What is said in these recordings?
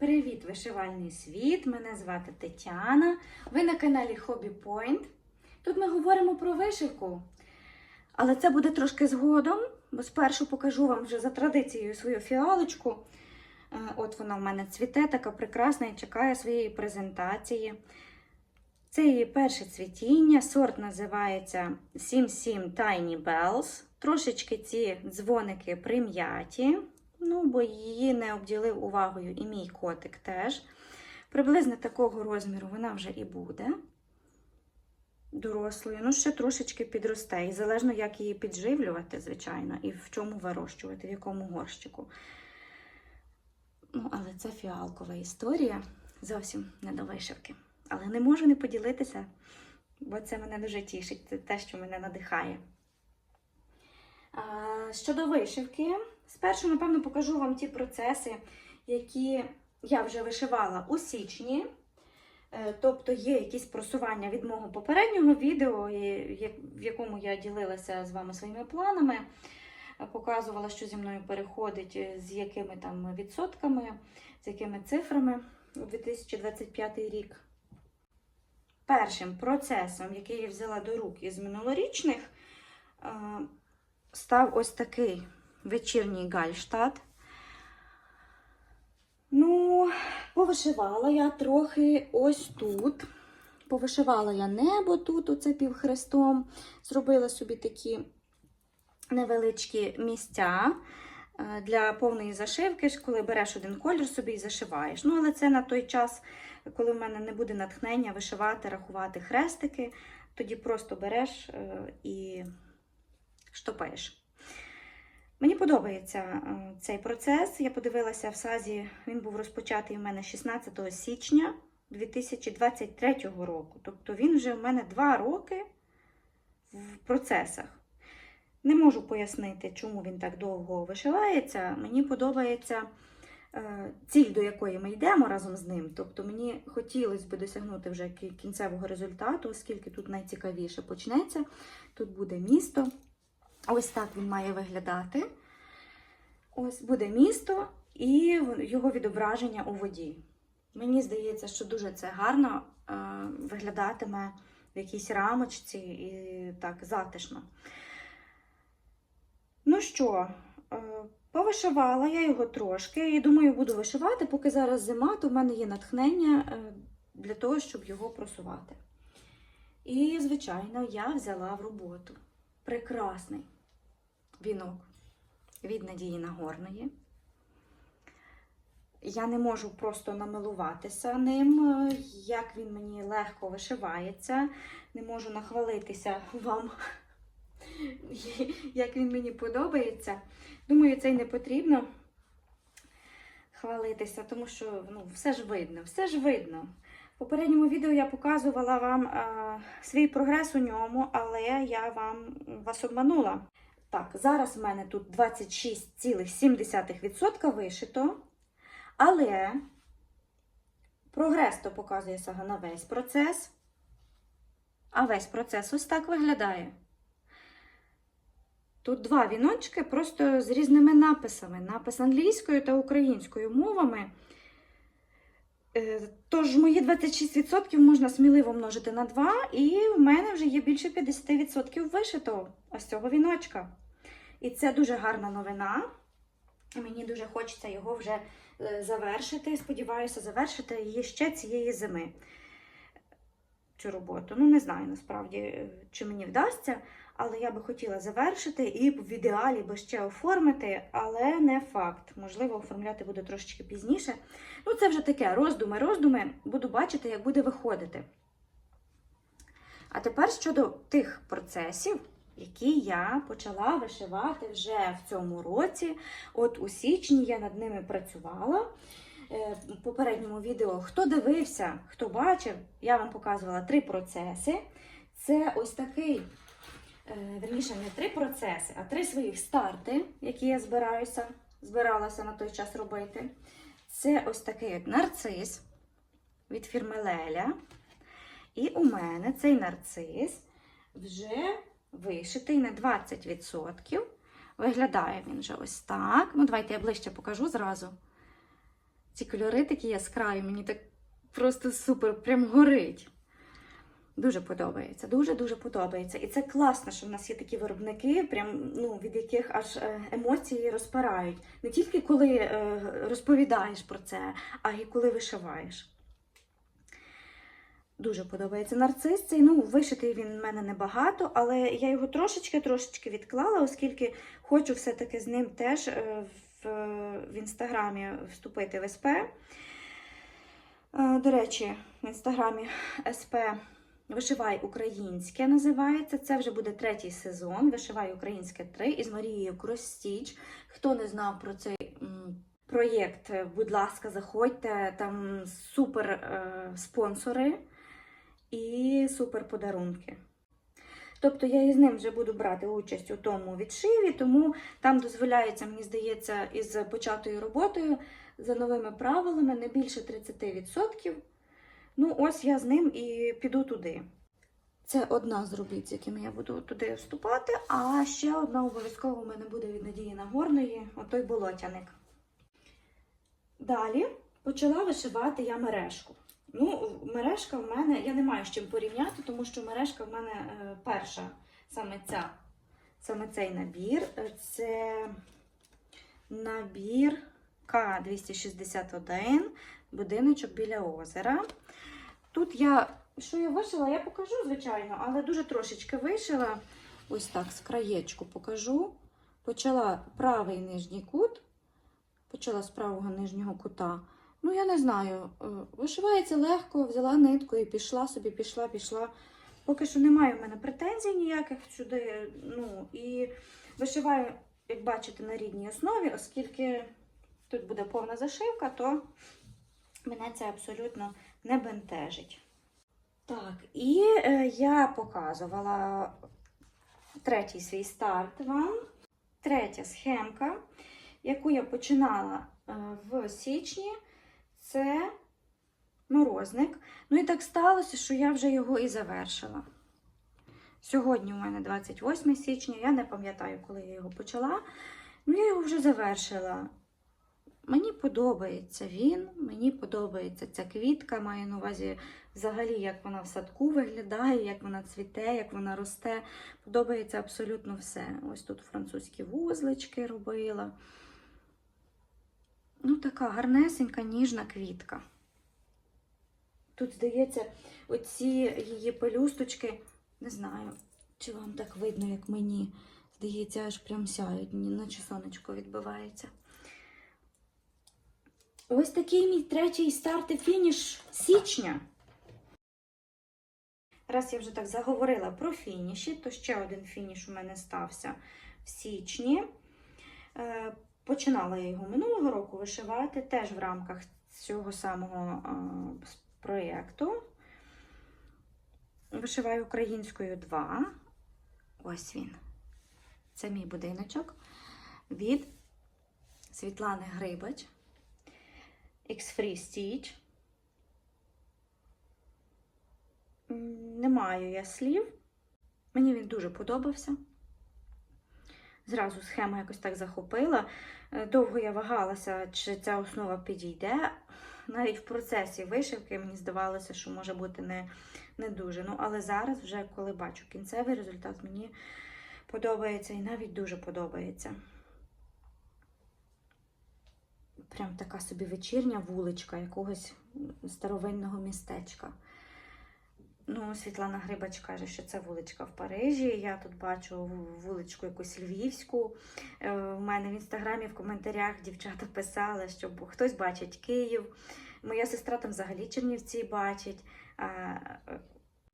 Привіт, вишивальний світ! Мене звати Тетяна. Ви на каналі Hobby Point. Тут ми говоримо про вишивку. Але це буде трошки згодом, бо спершу покажу вам вже за традицією свою фіалочку. Е, От вона в мене цвіте, така прекрасна і чекає своєї презентації. Це її перше цвітіння. Сорт називається 77 Tiny Bells. Трошечки ці дзвоники прим'яті. Ну, бо її не обділив увагою і мій котик теж. Приблизно такого розміру вона вже і буде дорослою. Ну, ще трошечки підросте. І залежно, як її підживлювати, звичайно, і в чому вирощувати, в якому горщику. Ну, але це фіалкова історія. Зовсім не до вишивки. Але не можу не поділитися, бо це мене дуже тішить. Це те, що мене надихає. Щодо вишивки, спершу, напевно, покажу вам ті процеси, які я вже вишивала у січні. Е, Тобто є якісь просування від мого попереднього відео, в якому я ділилася з вами своїми планами, е, показувала, що зі мною переходить, е, з якими там відсотками, з якими цифрами у 2025 рік. Першим процесом, який я взяла до рук із минулорічних, став ось такий вечірній гальштадт. Ну, повишивала я трохи ось тут. Повишивала я небо тут, оце півхрестом. Зробила собі такі невеличкі місця е, для повної зашивки, коли береш один колір собі і зашиваєш. Ну, але це на той час, коли в мене не буде натхнення вишивати, рахувати хрестики, тоді просто береш е, і штопаєш. Мені подобається е, цей процес. Я подивилася в сазі, він був розпочатий у мене 16 січня 2023 року. Тобто він вже в мене два роки в процесах. Не можу пояснити, чому він так довго вишивається. Мені подобається е, ціль, до якої ми йдемо разом з ним. Тобто мені хотілося б досягнути вже кінцевого результату, оскільки тут найцікавіше почнеться. Тут буде місто. Ось так він має виглядати. Ось буде місто і його відображення у воді. Мені здається, що дуже це гарно е, виглядатиме в якійсь рамочці і так затишно. Ну що, е, повишивала я його трошки і думаю, буду вишивати, поки зараз зима, то в мене є натхнення е, для того, щоб його просувати. І, звичайно, я взяла в роботу прекрасний вінок від Надії Нагорної. Я не можу просто намилуватися ним, е, як він мені легко вишивається. Не можу нахвалитися вам, як він мені подобається. Думаю, це й не потрібно хвалитися, тому що ну, все ж видно, все ж видно. В попередньому відео я показувала вам е, свій прогрес у ньому, але я вам вас обманула. Так, зараз в мене тут 26,7% вишито, але прогрес то показує сага на весь процес, а весь процес ось так виглядає. Тут два віночки просто з різними написами. Напис англійською та українською мовами. Е, Тож мої 26% можна сміливо множити на 2, і в мене вже є більше 50% вишито ось цього віночка. І це дуже гарна новина. Мені дуже хочеться його вже е, завершити. Сподіваюся, завершити її ще цієї зими. Цю роботу. Ну, не знаю насправді, е, чи мені вдасться, але я би хотіла завершити і в ідеалі би ще оформити, але не факт. Можливо, оформляти буду трошечки пізніше. Ну, це вже таке роздуми, роздуми. Буду бачити, як буде виходити. А тепер щодо тих процесів, які я почала вишивати вже в цьому році. От у січні я над ними працювала. Е, В попередньому відео, хто дивився, хто бачив, я вам показувала три процеси. Це ось такий, е, верніше, не три процеси, а три своїх старти, які я збираюся, збиралася на той час робити. Це ось такий от нарцис від фірми Леля. І у мене цей нарцис вже вишитий на 20%. Виглядає він вже ось так. Ну, давайте я ближче покажу зразу. Ці кольори такі яскраві, мені так просто супер, прям горить. Дуже подобається, дуже-дуже подобається. І це класно, що в нас є такі виробники, прям, ну, від яких аж е, емоції розпирають. Не тільки коли е, розповідаєш про це, а й коли вишиваєш. Дуже подобається нарцис. Цей, ну, вишитий він в мене небагато, але я його трошечки-трошечки відклала, оскільки хочу все-таки з ним теж е, в, в інстаграмі вступити в СП. Е, До речі, в інстаграмі СП Вишивай українське називається. Це вже буде третій сезон. Вишивай українське 3 із Марією Кростіч. Хто не знав про цей проєкт, будь ласка, заходьте. Там супер е, спонсори і супер подарунки. Тобто я із ним вже буду брати участь у тому відшиві, тому там дозволяється, мені здається, із початою роботою за новими правилами не більше 30%. Ну, ось я з ним і піду туди. Це одна з робіт, з якими я буду туди вступати, а ще одна обов'язково у мене буде від Надії Нагорної, отой болотяник. Далі почала вишивати я мережку. Ну, мережка в мене, я не маю з чим порівняти, тому що мережка в мене е, перша, саме ця, саме цей набір. Е, Це набір К261, будиночок біля озера. Тут я, що я вишила, я покажу, звичайно, але дуже трошечки вишила. Ось так, з краєчку покажу. Почала правий нижній кут, почала з правого нижнього кута. Ну, я не знаю, е, вишивається легко, взяла нитку і пішла собі, пішла, пішла. Поки що немає в мене претензій ніяких сюди. Ну, і вишиваю, як бачите, на рідній основі, оскільки тут буде повна зашивка, то мене це абсолютно не бентежить. Так, і е, я показувала третій свій старт вам. Третя схемка, яку я починала е, в січні, це морозник. Ну і так сталося, що я вже його і завершила. Сьогодні у мене 28 січня, я не пам'ятаю, коли я його почала. Ну, я його вже завершила. Мені подобається він, мені подобається ця квітка, маю на увазі взагалі, як вона в садку виглядає, як вона цвіте, як вона росте. Подобається абсолютно все. Ось тут французькі вузлички робила. Ну, така гарнесенька, ніжна квітка. Тут, здається, оці її пелюсточки, не знаю, чи вам так видно, як мені. Здається, аж прям сяють, наче сонечко відбивається. Ось такий мій третій старт і фініш січня. Раз я вже так заговорила про фініші, то ще один фініш у мене стався в січні. Починала я його минулого року вишивати, теж в рамках цього самого е, проєкту. Вишиваю українською 2. Ось він. Це мій будиночок від Світлани Грибач. X-Free Stitch. Не маю я слів. Мені він дуже подобався. Зразу схема якось так захопила. Е, Довго я вагалася, чи ця основа підійде. Навіть в процесі вишивки мені здавалося, що може бути не, не дуже. Ну, але зараз, вже коли бачу кінцевий результат, мені подобається і навіть дуже подобається. Прям така собі вечірня вуличка якогось старовинного містечка. Ну, Світлана Грибач каже, що це вуличка в Парижі. Я тут бачу вуличку якусь львівську. Е, У мене в інстаграмі в коментарях дівчата писали, що хтось бачить Київ. Моя сестра там взагалі Чернівці бачить, а е,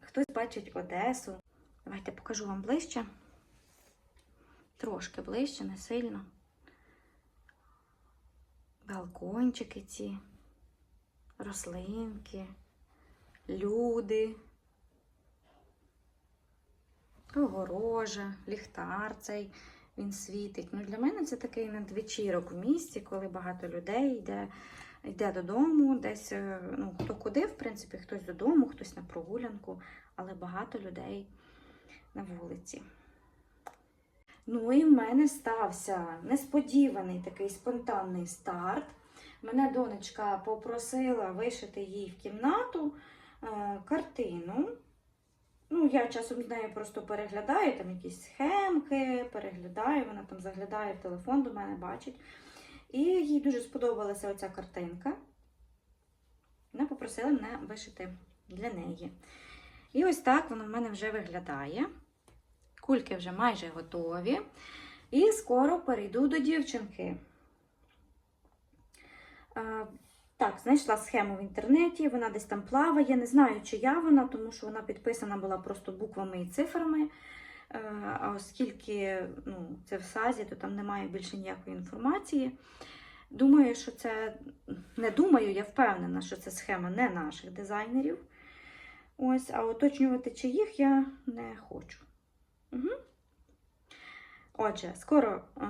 хтось бачить Одесу. Давайте покажу вам ближче. Трошки ближче, не сильно. Балкончики ці, рослинки, люди, огорожа, ліхтар цей він світить. Ну, для мене це такий надвечірок в місті, коли багато людей йде, йде додому, десь е, ну, хто куди, в принципі, хтось додому, хтось на прогулянку, але багато людей на вулиці. Ну і в мене стався несподіваний такий спонтанний старт. Мене донечка попросила вишити їй в кімнату е, картину. Ну, я часом з нею просто переглядаю там якісь схемки, переглядаю, вона там заглядає в телефон до мене, бачить. І їй дуже сподобалася оця картинка. Вона попросила мене вишити для неї. І ось так воно в мене вже виглядає. Кульки вже майже готові. І скоро перейду до дівчинки. Так, знайшла схему в інтернеті, вона десь там плаває. Не знаю, чия вона, тому що вона підписана була просто буквами і цифрами. Е, А оскільки ну, це в САЗі, то там немає більше ніякої інформації. Думаю, що це не думаю, я впевнена, що це схема не наших дизайнерів. Ось, а уточнювати чиїх я не хочу. Угу. Отже, скоро е,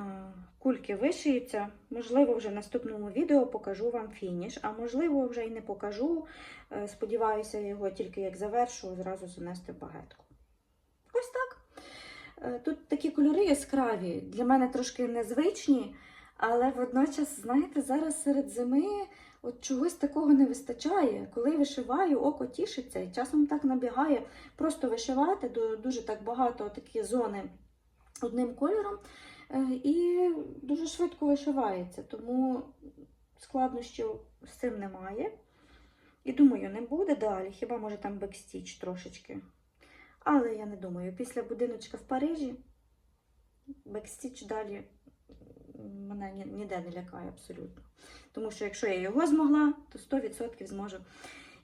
кульки вишиються. Можливо, вже в наступному відео покажу вам фініш, а можливо, вже і не покажу. Е, сподіваюся, його тільки як завершу, зразу занести в багетку. Ось так. Е, тут такі кольори яскраві, для мене трошки незвичні, але водночас, знаєте, зараз серед зими от чогось такого не вистачає. Коли вишиваю, око тішиться і часом так набігає просто вишивати дуже так багато такі зони одним кольором і дуже швидко вишивається, тому складнощів з цим немає. І думаю, не буде далі, хіба може там бекстіч трошечки. Але я не думаю, після будиночка в Парижі бекстіч далі мене ніде не лякає абсолютно. Тому що якщо я його змогла, то 100% зможу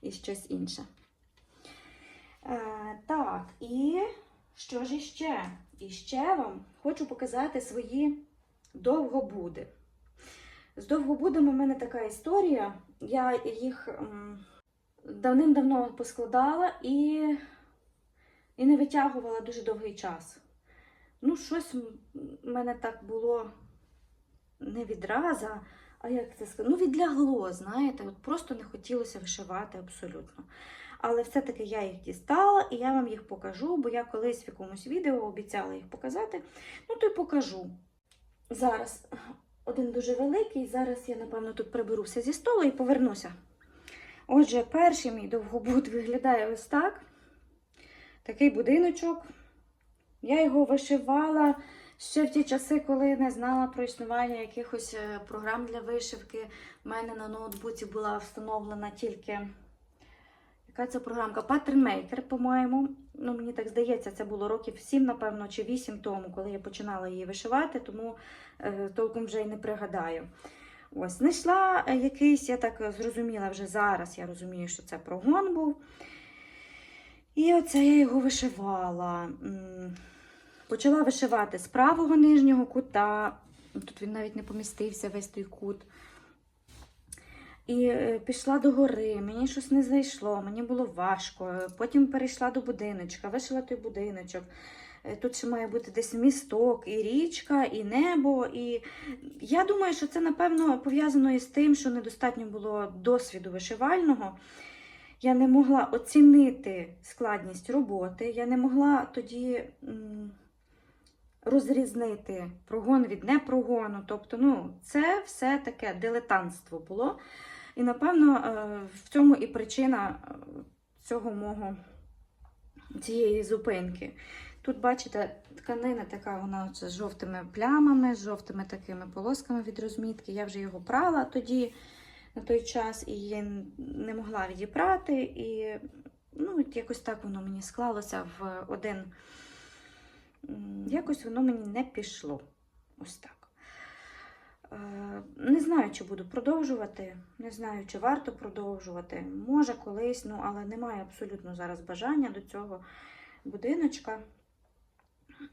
і щось інше. Е, так, і що ж іще? І ще вам хочу показати свої довгобуди. З довгобудами в мене така історія. Я їх давним-давно поскладала і, і не витягувала дуже довгий час. Ну, щось в мене так було не відразу, а як це сказати? Ну, відлягло, знаєте, от просто не хотілося вишивати абсолютно. Але все-таки я їх дістала і я вам їх покажу, бо я колись в якомусь відео обіцяла їх показати. Ну, то й покажу. Зараз один дуже великий, зараз я, напевно, тут приберуся зі столу і повернуся. Отже, перший мій довгобуд виглядає ось так. Такий будиночок. Я його вишивала ще в ті часи, коли не знала про існування якихось е, програм для вишивки. У мене на ноутбуці була встановлена тільки. Яка це програмка? Pattern по-моєму. Ну, мені так здається, це було років 7, напевно, чи 8 тому, коли я починала її вишивати, тому е, толком вже й не пригадаю. Ось, знайшла е, якийсь, я так зрозуміла вже зараз, я розумію, що це прогон був. І оце я його вишивала. Почала вишивати з правого нижнього кута. Тут він навіть не помістився, весь той кут. І е, пішла до гори, мені щось не зайшло, мені було важко. Потім перейшла до будиночка, вишила той будиночок. Е, Тут ще має бути десь місток, і річка, і небо. І я думаю, що це, напевно, пов'язано із тим, що недостатньо було досвіду вишивального. Я не могла оцінити складність роботи, я не могла тоді розрізнити прогон від непрогону. Тобто, ну, це все таке дилетантство було. І, напевно, е, в цьому і причина е, цього мого цієї зупинки. Тут, бачите, тканина така, вона з жовтими плямами, з жовтими такими полосками від розмітки. Я вже його прала тоді на той час і не могла відібрати. І ну, якось так воно мені склалося в один. Якось воно мені не пішло. Ось так. Е, Не знаю, чи буду продовжувати, не знаю, чи варто продовжувати. Може, колись, ну, але немає абсолютно зараз бажання до цього будиночка.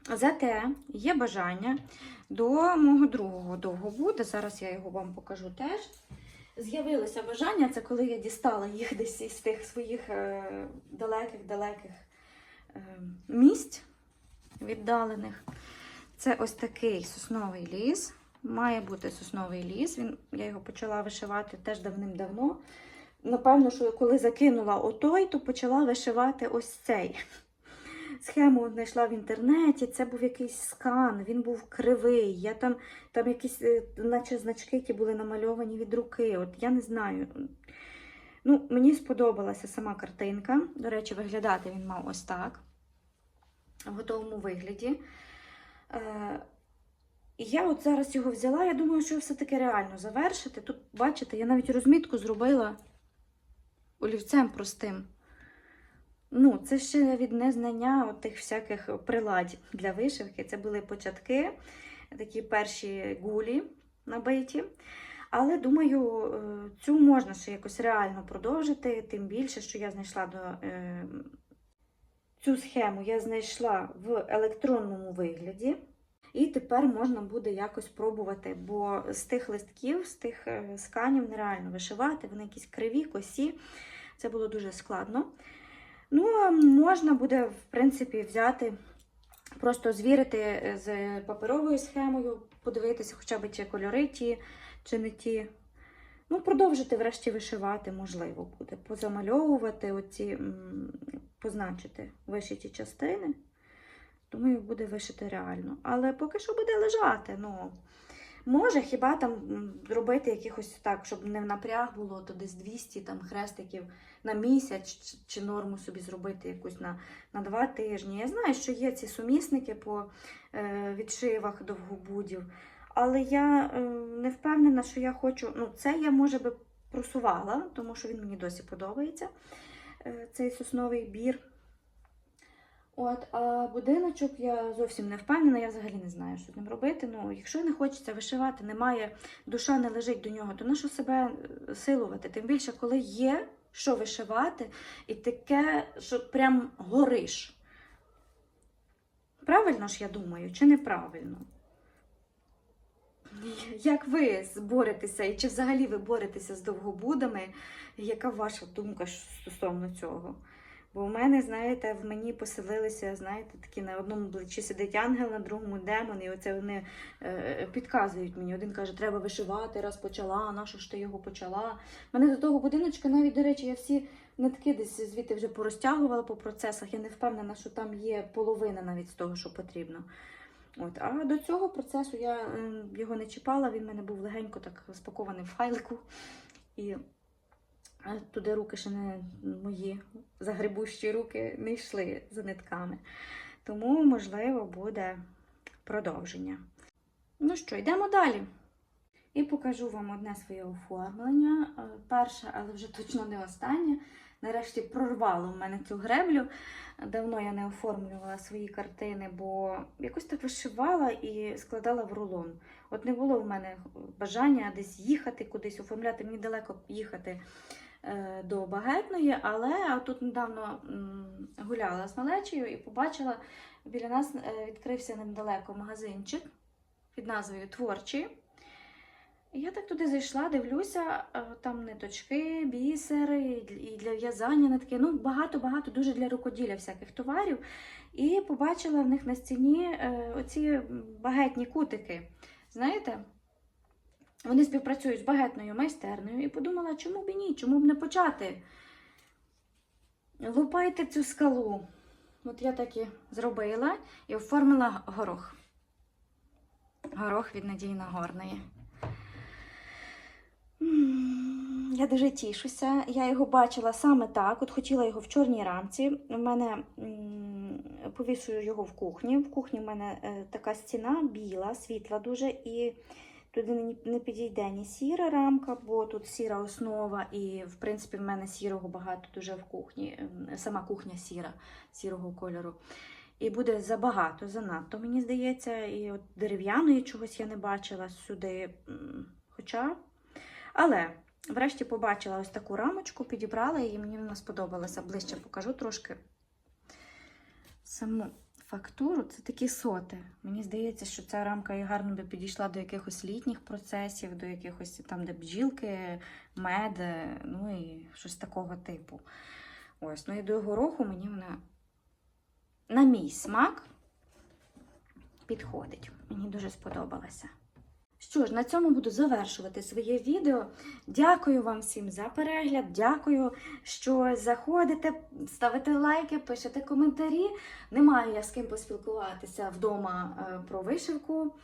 Зате є бажання до мого другого довгобуду. Зараз я його вам покажу теж. З'явилося бажання, це коли я дістала їх десь із тих своїх далеких-далеких е, місць віддалених. Це ось такий сосновий ліс. Має бути сосновий ліс. Він, я його почала вишивати теж давним-давно. Напевно, що коли закинула отой, то почала вишивати ось цей. схему знайшла в інтернеті. Це був якийсь скан, він був кривий. Я там, там якісь, е, наче значки, які були намальовані від руки. От я не знаю. Ну, мені сподобалася сама картинка. До речі, виглядати він мав ось так, в готовому вигляді. І я от зараз його взяла, я думаю, що все-таки реально завершити. Тут, бачите, я навіть розмітку зробила олівцем простим. Ну, це ще від незнання тих всяких приладів для вишивки. Це були початки, такі перші гулі набиті. Але думаю, е, цю можна ще якось реально продовжити, тим більше, що я знайшла до е, цю схему я знайшла в електронному вигляді. І тепер можна буде якось пробувати, бо з тих листків, з тих е, сканів нереально вишивати, вони якісь криві, косі. Це було дуже складно. Ну, можна буде, в принципі, взяти, просто звірити е, з паперовою схемою, подивитися, хоча б ті кольори ті чи не ті. Ну, продовжити врешті вишивати, можливо, буде. Позамальовувати оці, позначити вишиті частини. Думаю, буде вишити реально. Але поки що буде лежати. Ну, може, хіба там робити якихось так, щоб не в напряг було, то десь 200 там, хрестиків на місяць, чи, норму собі зробити якусь на, на два тижні. Я знаю, що є ці сумісники по е, відшивах довгобудів, але я е, не впевнена, що я хочу. Ну, це я, може би, просувала, тому що він мені досі подобається. е, Цей сосновий бір. От, а будиночок я зовсім не впевнена, я взагалі не знаю, що з ним робити. Ну, якщо не хочеться вишивати, немає, душа не лежить до нього, то на що себе е, силувати? Тим більше, коли є що вишивати, і таке, що прям гориш. Правильно ж я думаю, чи неправильно? Як ви боретеся, і чи взагалі ви боретеся з довгобудами? Яка ваша думка стосовно цього? Бо в мене, знаєте, в мені поселилися, знаєте, такі на одному плечі сидить ангел, на другому демон, і оце вони е, підказують мені. Один каже, треба вишивати, раз почала, на ж ти його почала. Мене до того будиночка, навіть, до речі, я всі нитки десь звідти вже порозтягувала по процесах. Я не впевнена, що там є половина навіть з того, що потрібно. От, а до цього процесу я е, його не чіпала, він в мене був легенько так спакований в файлику. І туди руки ще не мої загребущі руки не йшли за нитками. Тому, можливо, буде продовження. Ну що, йдемо далі. І покажу вам одне своє оформлення. Е, Перше, але вже точно не останнє. Нарешті прорвало в мене цю греблю. Давно я не оформлювала свої картини, бо якось так вишивала і складала в рулон. От не було в мене бажання десь їхати, кудись оформляти. Мені далеко їхати до багетної, але тут недавно гуляла з малечею і побачила, біля нас е, відкрився недалеко магазинчик під назвою Творчі. Я так туди зайшла, дивлюся, е, там ниточки, бісери, і для в'язання нитки. Ну, багато-багато дуже для рукоділля всяких товарів. І побачила в них на стіні е, оці багетні кутики. Знаєте? Вони співпрацюють з багетною майстернею і подумала, чому б і ні, чому б не почати? Лупайте цю скалу. От я так і зробила і оформила горох. Горох від Надії Нагорної. Я дуже тішуся. Я його бачила саме так. От хотіла його в чорній рамці. У мене повішую його в кухні. В кухні в мене е, така стіна біла, світла дуже, і туди не, підійде ні сіра рамка, бо тут сіра основа, і в принципі в мене сірого багато дуже в кухні. Сама кухня сіра, сірого кольору. І буде забагато, занадто, мені здається. І от дерев'яної чогось я не бачила сюди. Хоча. Але врешті побачила ось таку рамочку, підібрала її, мені вона сподобалася. Ближче покажу трошки саму фактуру. Це такі соти. Мені здається, що ця рамка і гарно би підійшла до якихось літніх процесів, до якихось там, де бджілки, мед, ну і щось такого типу. Ось, ну і до гороху мені вона, на мій смак, підходить. Мені дуже сподобалася. Що ж, на цьому буду завершувати своє відео. Дякую вам всім за перегляд. Дякую, що заходите, ставите лайки, пишете коментарі. Не маю я з ким поспілкуватися вдома е, про вишивку.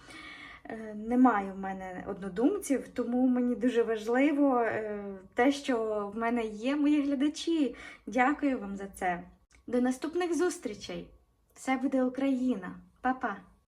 Е, Немає в мене однодумців, тому мені дуже важливо е, те, що в мене є мої глядачі. Дякую вам за це. До наступних зустрічей! Все буде Україна! Па-па!